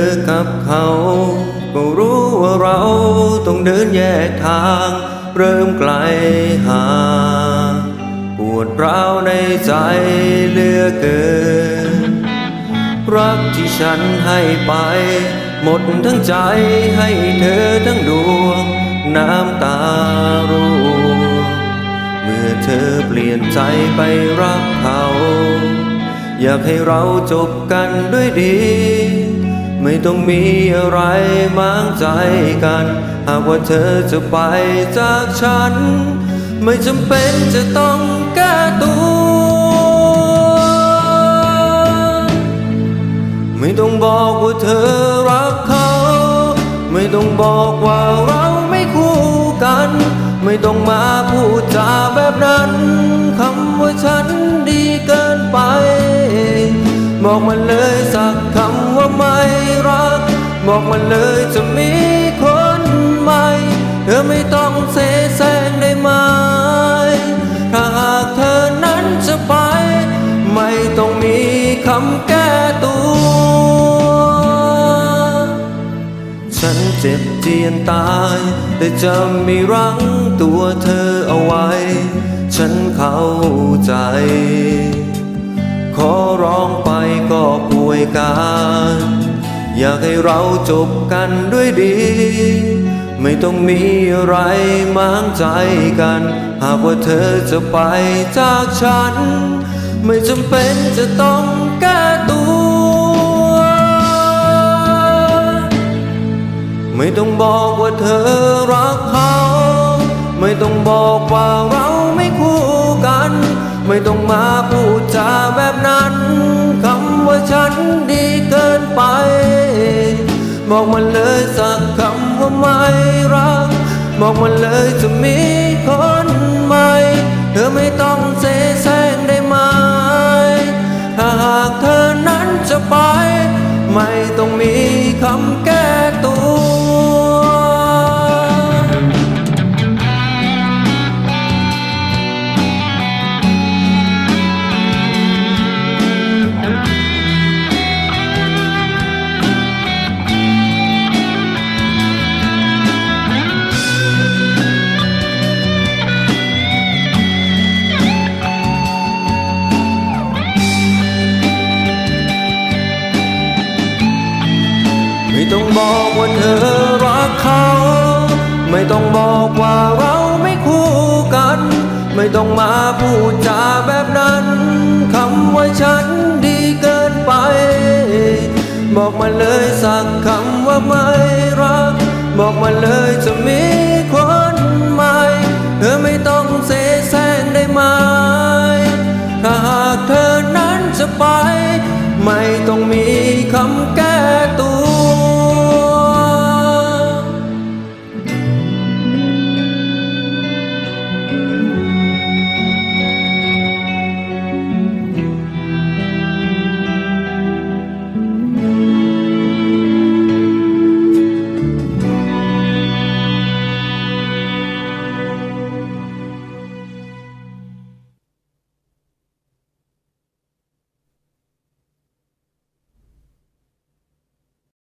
อกับเขา ก็รู้ว่าเราต้องเดินแยกทาง เริ่มไกลห่างปวดร้าวในใจเหลือเกิน รักที่ฉันให้ไป หมดทั้งใจให้เธอทั้งดวง น้ำตาร่วงเมื่อเธอเปลี่ยนใจไปรักเขา อยากให้เราจบกันด้วยดี ไม่ต้องมีอะไรมางใจกัน หากว่าเธอจะไปจากฉัน ไม่จำเป็นจะต้องแก้ตัว ไม่ต้องบอกว่าเธอรักเขา ไม่ต้องบอกว่าเราไม่คู่กัน ไม่ต้องมาพูดจาแบบนั้นคำว่าฉันดีเกินไป บอกมันเลยสักคำ ว่าไม่รัก บอกมันเลยจะมีคนใหม่ เธอไม่ต้องเสแสร้งได้ไหม ถ้าหากเธอนั้นจะไป ไม่ต้องมีคำแก้ตัว ฉันเจ็บเจียนตาย แต่จะไม่รั้งตัวเธอเอาไว้ ฉันเข้าใจ ขอร้องไปก็ วยการอยากให้เราจบกันด้วยดี ไม่ต้องมีอะไรม้างใจกัน หากว่าเธอจะไปจากฉัน ไม่จำเป็นจะต้องแก้ตัว ไม่ต้องบอกว่าเธอรักเขา ไม่ต้องบอกว่าเราไม่คู่กัน ไม่ต้องมาพูดจาแบบนั้น เกินไป บอกมันเลยสักคำว่าไม่รัก บอกมันเลยจะมีคนใหม่ เธอไม่ต้องเสแสร้งได้ไหมถ้าหากเธอนั้นจะไป ไม่ต้องมีคำแก้ ต้องบอกว่าเธอรักเขา ไม่ต้องบอกว่าเราไม่คู่กัน ไม่ต้องมาพูดจาแบบนั้นคำว่าฉันดีเกินไป บอกมาเลยสักคำว่าไม่รัก บอกมาเลยจะมี